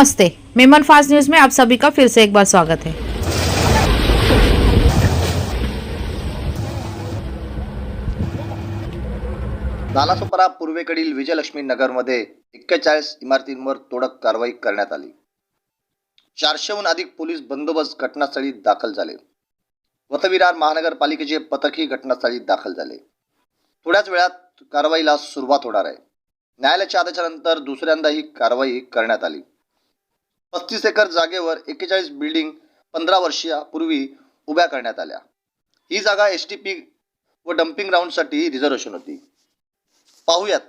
नमस्ते Memon fast news में आप सभी का फिर से एक बार स्वागत है। नालासोपारा पूर्वेकडील विजयलक्ष्मी नगरमध्ये एक्केचाळीस इमारतींवर तोडक कारवाई करण्यात आली. चारशेहून अधिक पोलीस बंदोबस्त घटनास्थळी दाखल झाले. वतविरार महानगरपालिकेचे पथकही घटनास्थळी दाखल झाले. थोड्याच वेळात कारवाईला सुरुवात होणार आहे. न्यायालयाच्या आदेशानंतर दुसऱ्यांदा ही कारवाई करण्यात आली. पस्तीस एकर जागेवर एक्केचाळीस बिल्डिंग पंधरा वर्षापूर्वी उभ्या करण्यात आल्या. ही जागा एस टी पी व डम्पिंग ग्राउंडसाठी रिझर्वेशन होती. पाहूयात.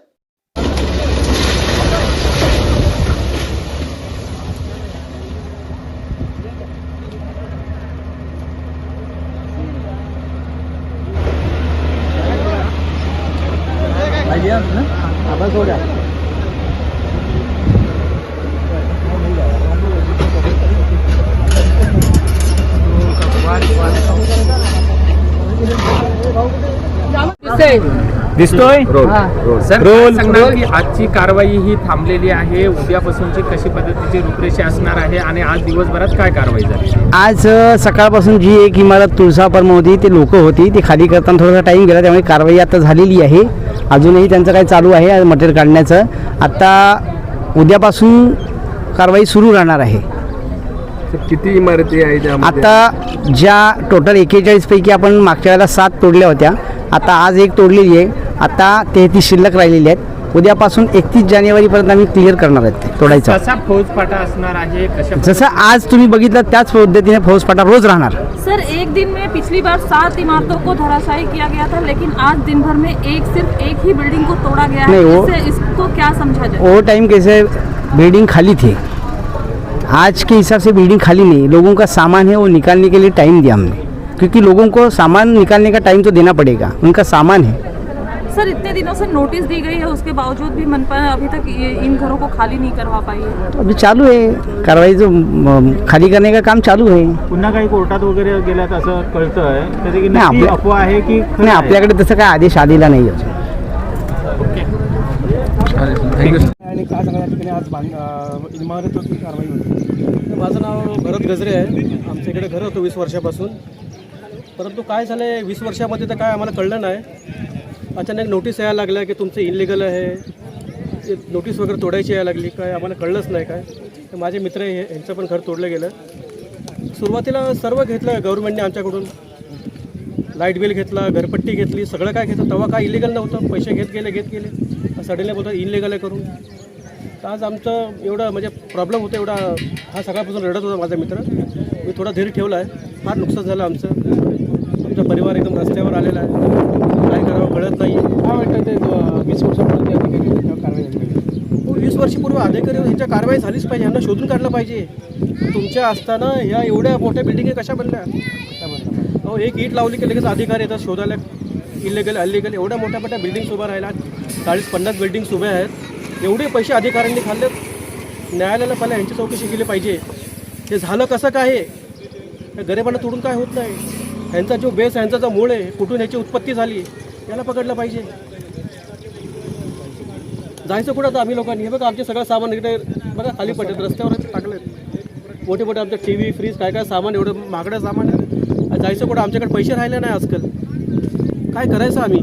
दिसतोय. सर काय सांगणार की आजची कारवाई ही थांबलेली आहे? उद्यापासूनची कशी पद्धतीची रूपरेषा असणार आहे? आणि आज दिवसभरात काय कारवाई झाली? आज अ, सकाळपासून जी एक इमारत तुळसापरमा होती ते लोक होती ती खाली करताना थोडासा टाईम गेला त्यामुळे कारवाई आता झालेली आहे. अजूनही त्यांचं काय चालू आहे मटेरियल काढण्याचं. आता उद्यापासून कारवाई सुरू राहणार आहे. किती इमारती आहे त्यामध्ये आता ज्या टोटल एक्केचाळीसपैकी आपण मागच्या वेळेला सात तोडल्या होत्या आता आज एक तोडलेली आहे. आता तेहतीस शिल्लक राहिलेली आहेत. उद्यापासून एकतीस जानेवारीपर्यंत आम्ही क्लिअर करणार आहेत ते तोडायचं. कसा फौजफाटा असणार आहे? कशा जसं आज तुम्ही बघितलं त्याच पद्धतीने फौजफाटा रोज राहणार. सर एक दिन में पिछली बार सात इमारतों को धराशायी किया गया था लेकिन आज दिन भर में एक सिर्फ़ एक ही बिल्डिंग को तोड़ा गया है। नहीं, वो- इससे इसको क्या समझा जाए? वो टाइम कैसे बिल्डिंग खाली थी। आज के हिसाब से बिल्डिंग खाली नहीं लोगों का सामान है वो निकालने के लिए टाइम दिया हमने। क्योंकि लोगों को सामान निकालने का टाइम तो देना पड़ेगा। उनका सामान है। सर इतने दिनों से नोटिस दी गई है उसके बावजूद भी मनपा अभी तक ये इन घरों को खाली नहीं करवा पाई है। तो अभी चालू है। कार्रवाई जो म, खाली करने का काम चालू है। पुन्हा काही कोर्टात वगैरे गेल्यात असं कळतंय त्याची की नाही, नक्की आपल्या- अफवा आहे की खरं नाही आहे? आपल्याकडे तसं काय आदेश आलेला नाही अजून. आणि काय सांगा या ठिकाणी आज बांध अं, इमारतीवरती कारवाई होती. माझं नाव भरत गजरे आहे. आमच्या इकडे घर होतं वीस वर्षापासून. परंतु काय झालं आहे वीस वर्षामध्ये तर काय आम्हाला कळलं नाही. अचानक नोटीस यायला लागल्या की तुमचं इलिगल आहे. नोटीस वगैरे तोडायची यायला लागली काय आम्हाला कळलंच नाही काय. तर माझे मित्र हे यांचं पण घर तोडलं गेलं. सुरुवातीला सर्व घेतलं गव्हर्नमेंटने आमच्याकडून. लाइट बिल घेतला घरपट्टी घेतली सगळं काय घेतलं. तेव्हा काय इलिगल नव्हतं. पैसे घेत गेले घेत गेले. सडनली बोलतात इनलिगल आहे करून. तर आज आमचं एवढं म्हणजे प्रॉब्लेम होतं एवढा हा सगळ्यापासून रडत होता माझा मित्र. मी थोडा धीर ठेवला आहे फार नुकसान झालं आमचं. आमचा परिवार एकदम रस्त्यावर आलेला आहे. काय करावं कळत नाही काय वाटतं ते वीस अधिकारी कारवाई झाली हो, वीस वर्षपूर्वी अधिकारी ह्यांच्या कारवाई झालीच पाहिजे. ह्यांना शोधून काढलं पाहिजे. तुमच्या असताना ह्या एवढ्या मोठ्या बिल्डिंगी कशा बनल्या? अहो एक ईट लावली की लगेच अधिकारी येतात शोधायला. इलिगल अलिगल एवढ्या मोठ्या मोठ्या बिल्डिंग्स उभ्या राहिल्या. चाळीस पन्नास बिल्डिंग्स उभ्या आहेत. एवढे पैसे अधिकाऱ्यांनी खाल्ले न्यायालयाला पहिला यांची चौकशी केली पाहिजे. हे झालं कसं काय? हे गरिबांना तोडून काय होत नाही? ह्यांचा जो बेस ह्यांचा जो मूळ आहे कुठून ह्याची उत्पत्ती झाली? याला पकडलं पाहिजे. जायचं कुठं आता आम्ही लोकांनी? हे बघा आमचे सगळं सामान इकडे बघा खाली पडलेत रस्त्यावर टाकलेत. मोठे मोठे आमचं टी व्ही फ्रीज काय काय सामान एवढं महागडं सामान आहे. जायचं कुठं? आमच्याकडे पैसे राहिले नाही आजकाल. काय करायचं आम्ही?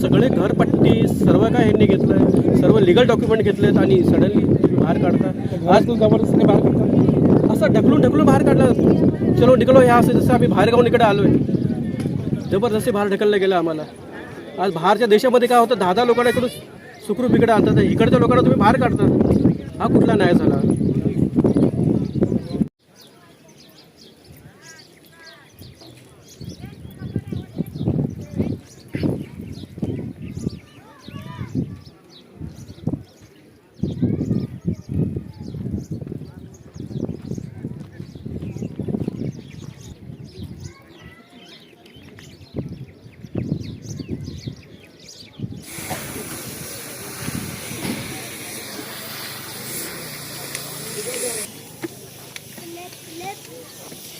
सगळे घरपट्टी सर्व काय ह्यांनी घेतलं आहे सर्व लिगल डॉक्युमेंट घेतलेत आणि सडनली बाहेर काढता आज तू जबरदस्तीने बाहेर काढता असं ढकलून ढकलून बाहेर काढलं. चलो निघलो ह्या असं जसं आम्ही बाहेर गावून इकडे आलो आहे जबरदस्ती बाहेर ढकललं गेलं आम्हाला. आज बाहेरच्या देशामध्ये काय होतं दहा दहा लोकांना इकडून सुखरूप इकडे आणतात इकडच्या लोकांना तुम्ही बाहेर काढता हा कुठला न्याय झाला? Lip, lip.